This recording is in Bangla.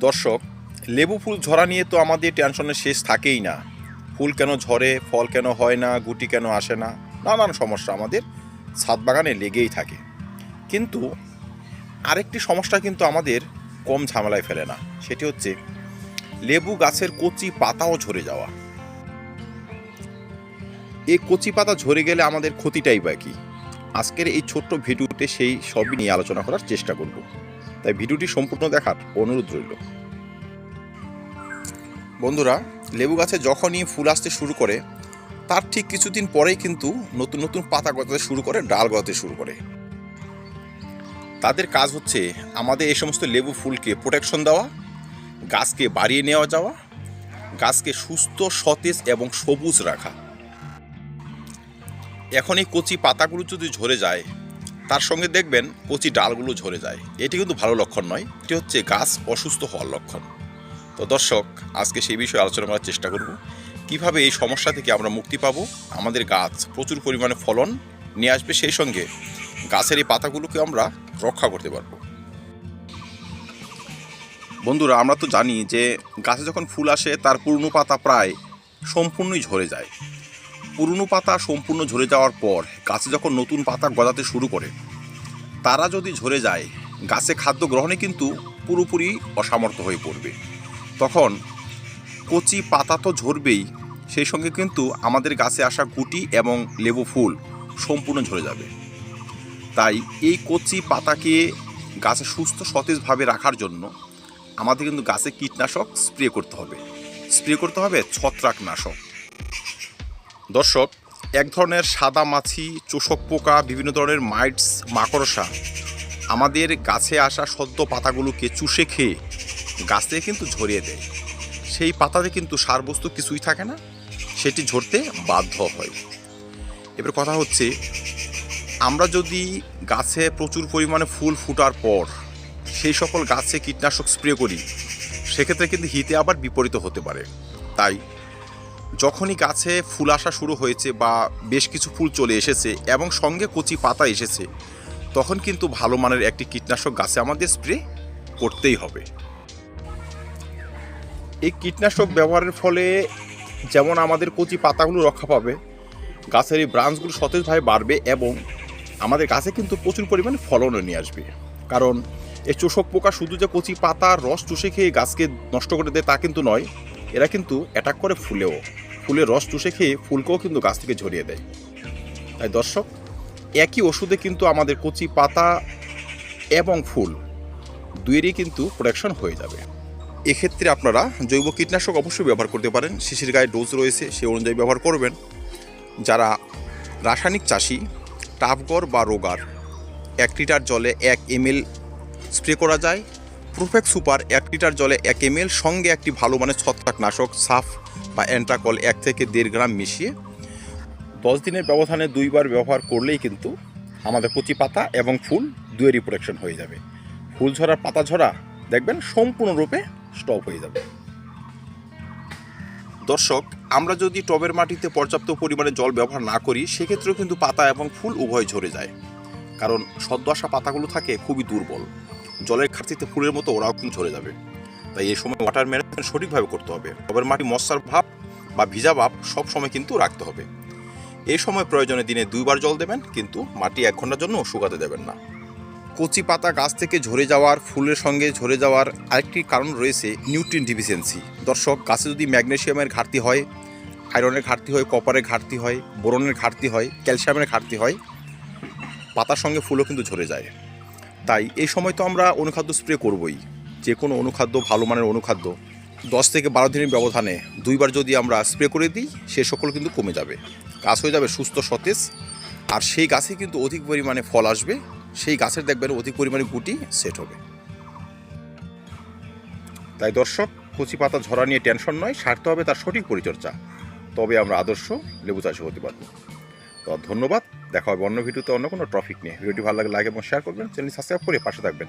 দর্শক, লেবু ফুল ঝরা নিয়ে তো আমাদের টেনশনের শেষ থাকেই না। ফুল কেন ঝরে, ফল কেন হয় না, গুটি কেন আসে না, নানান সমস্যা আমাদের ছাদ বাগানে লেগেই থাকে। কিন্তু আরেকটি সমস্যা কিন্তু আমাদের কম ঝামেলায় ফেলে না, সেটি হচ্ছে লেবু গাছের কচি পাতাও ঝরে যাওয়া। এই কচি পাতা ঝরে গেলে আমাদের ক্ষতিটাই বা কি? আজকের এই ছোট্ট ভিডিওতে সেই সবই নিয়ে আলোচনা করার চেষ্টা করব। তাই ভিডিওটি সম্পূর্ণ দেখার অনুরোধ রইল। বন্ধুরা, লেবু গাছে যখনই ফুল আসতে শুরু করে, তার ঠিক কিছুদিন পরেই কিন্তু নতুন নতুন পাতা গজাতে শুরু করে, ডাল গজাতে শুরু করে। তাদের কাজ হচ্ছে আমাদের এই সমস্ত লেবু ফুলকে প্রোটেকশন দেওয়া, গাছকে বাড়িয়ে নেওয়া যাওয়া, গাছকে সুস্থ, সতেজ এবং সবুজ রাখা। এখন এই কচি পাতাগুলো যদি ঝরে যায় তার সঙ্গে দেখবেন কচি ডালগুলো ঝরে যায়। এটি কিন্তু ভালো লক্ষণ নয়, এটি হচ্ছে গাছ অসুস্থ হওয়ার লক্ষণ। তো দর্শক, আজকে সেই বিষয়ে আলোচনা করার চেষ্টা করব। কীভাবে এই সমস্যা থেকে আমরা মুক্তি পাবো? আমাদের গাছ প্রচুর পরিমাণে ফলন নিয়ে আসবে, সেই সঙ্গে গাছের এই পাতাগুলোকে আমরা রক্ষা করতে পারব। বন্ধুরা, আমরা তো জানি যে গাছে যখন ফুল আসে, তার পুরনো পাতা প্রায় সম্পূর্ণই ঝরে যায়। পুরনো পাতা সম্পূর্ণ ঝরে যাওয়ার পর গাছে যখন নতুন পাতা গজাতে শুরু করে, তারা যদি ঝরে যায়, গাছে খাদ্য গ্রহণে কিন্তু পুরোপুরি অসামর্থ্য হয়ে পড়বে। তখন কচি পাতা তো ঝরবেই, সেই সঙ্গে কিন্তু আমাদের গাছে আসা গুটি এবং লেবু ফুল সম্পূর্ণ ঝরে যাবে। তাই এই কচি পাতাকে গাছে সুস্থ সতেজভাবে রাখার জন্য আমাদের কিন্তু গাছে কীটনাশক স্প্রে করতে হবে। স্প্রে করতে হবে ছত্রাকনাশক। দর্শক, এক ধরনের সাদা মাছি, চোষক পোকা, বিভিন্ন ধরনের মাইটস, মাকড়সা আমাদের গাছে আসা সদ্য পাতাগুলোকে চুষে খেয়ে গাছ কিন্তু ঝরিয়ে দেয়। সেই পাতাতে কিন্তু সারবস্তু কিছুই থাকে না, সেটি ঝরতে বাধ্য হয়। এবার কথা হচ্ছে, আমরা যদি গাছে প্রচুর পরিমাণে ফুল ফুটার পর সেই সকল গাছে কীটনাশক স্প্রে করি, সেক্ষেত্রে কিন্তু হিতে আবার বিপরীত হতে পারে। তাই যখনই গাছে ফুল আসা শুরু হয়েছে বা বেশ কিছু ফুল চলে এসেছে এবং সঙ্গে কচি পাতা এসেছে, তখন কিন্তু ভালো মানের একটি কীটনাশক গাছে আমাদের স্প্রে করতেই হবে। এই কীটনাশক ব্যবহারের ফলে যেমন আমাদের কচি পাতাগুলো রক্ষা পাবে, গাছের এই ব্রাঞ্চগুলো সতেজভাবে বাড়বে এবং আমাদের গাছে কিন্তু প্রচুর পরিমাণে ফলনও নিয়ে আসবে। কারণ এই চোষক পোকা শুধু যে কচি পাতার রস চুষে খেয়ে গাছকে নষ্ট করে দেয় তা কিন্তু নয়, এরা কিন্তু অ্যাটাক করে ফুলেও। ফুলের রস চুষে খেয়ে ফুলকেও কিন্তু গাছ থেকে ঝরিয়ে দেয়। তাই দর্শক, একই ওষুধে কিন্তু আমাদের কচি পাতা এবং ফুল দুয়েরই কিন্তু প্রোটেকশন হয়ে যাবে। এক্ষেত্রে আপনারা জৈব কীটনাশক অবশ্যই ব্যবহার করতে পারেন। শিশির গায়ে ডোজ রয়েছে, সে অনুযায়ী ব্যবহার করবেন। যারা রাসায়নিক চাষি, টাফগড় বা রোগার, এক লিটার জলে এক এমএল স্প্রে করা যায়। প্রোফেক্ট সুপার এক লিটার জলে এক এমএল, সঙ্গে একটি ভালো মানের ছত্রাকনাশক, সাফ বা অ্যান্ট্রাকল এক থেকে দেড় গ্রাম মিশিয়ে দশ দিনের ব্যবধানে দুইবার ব্যবহার করলেই কিন্তু আমাদের কচি পাতা এবং ফুল দুয়েরই প্রোটেকশন হয়ে যাবে। ফুল ঝরা পাতা ঝরা, দেখবেন, সম্পূর্ণরূপে স্টপ হয়ে যাবে। দর্শক, আমরা যদি টবের মাটিতে পর্যাপ্ত পরিমাণে জল ব্যবহার না করি, সেক্ষেত্রেও কিন্তু পাতা এবং ফুল উভয় ঝরে যায়। কারণ সদ্য আসা পাতাগুলো থাকে খুবই দুর্বল। জলের ঘাটতিতে ফুলের মতো ওরাও কিন্তু ঝরে যাবে। তাই এই সময় ওয়াটার ম্যানেজমেন্ট সঠিকভাবে করতে হবে। টবের মাটি মশার ভাব বা ভিজা ভাব সব সময় কিন্তু রাখতে হবে। এই সময় প্রয়োজনে দিনে দুইবার জল দেবেন, কিন্তু মাটি এক ঘণ্টার জন্য শুকাতে দেবেন না। কচি পাতা গাছ থেকে ঝরে যাওয়ার, ফুলের সঙ্গে ঝরে যাওয়ার আরেকটি কারণ রয়েছে নিউট্রিন ডিফিসিয়েন্সি দর্শক, গাছে যদি ম্যাগনেশিয়ামের ঘাটতি হয় আয়রনের ঘাটতি হয় কপারের ঘাটতি হয়, বোরনের ঘাটতি হয়, ক্যালসিয়ামের ঘাটতি হয়, পাতার সঙ্গে ফুলও কিন্তু ঝরে যায়। তাই এই সময় তো আমরা অনুখাদ্য স্প্রে করবই। যে কোনো অনুখাদ্য ভালো মানের অনুখাদ্য, দশ থেকে বারো দিনের ব্যবধানে দুইবার যদি আমরা স্প্রে করে দিই, সে সকল কিন্তু কমে যাবে। গাছ হয়ে যাবে সুস্থ, সতেজ, আর সেই গাছে কিন্তু অধিক পরিমাণে ফল আসবে, সেই গাছের দেখবেন অধিক পরিমাণে গুটি সেট হবে। তাই দর্শক, কচি পাতা, ঝরা নিয়ে টেনশন নয়, সারতে হবে তার সঠিক পরিচর্যা। তবে আমরা আদর্শ লেবু চাষি হতে পারব। তো ধন্যবাদ, দেখা হবে অন্য ভিডিওতে অন্য কোনো টপিক নিয়ে। ভিডিওটি ভালো লাগে লাইক এবং শেয়ার করবেন চ্যানেল সাবস্ক্রাইব করে পাশে থাকবেন।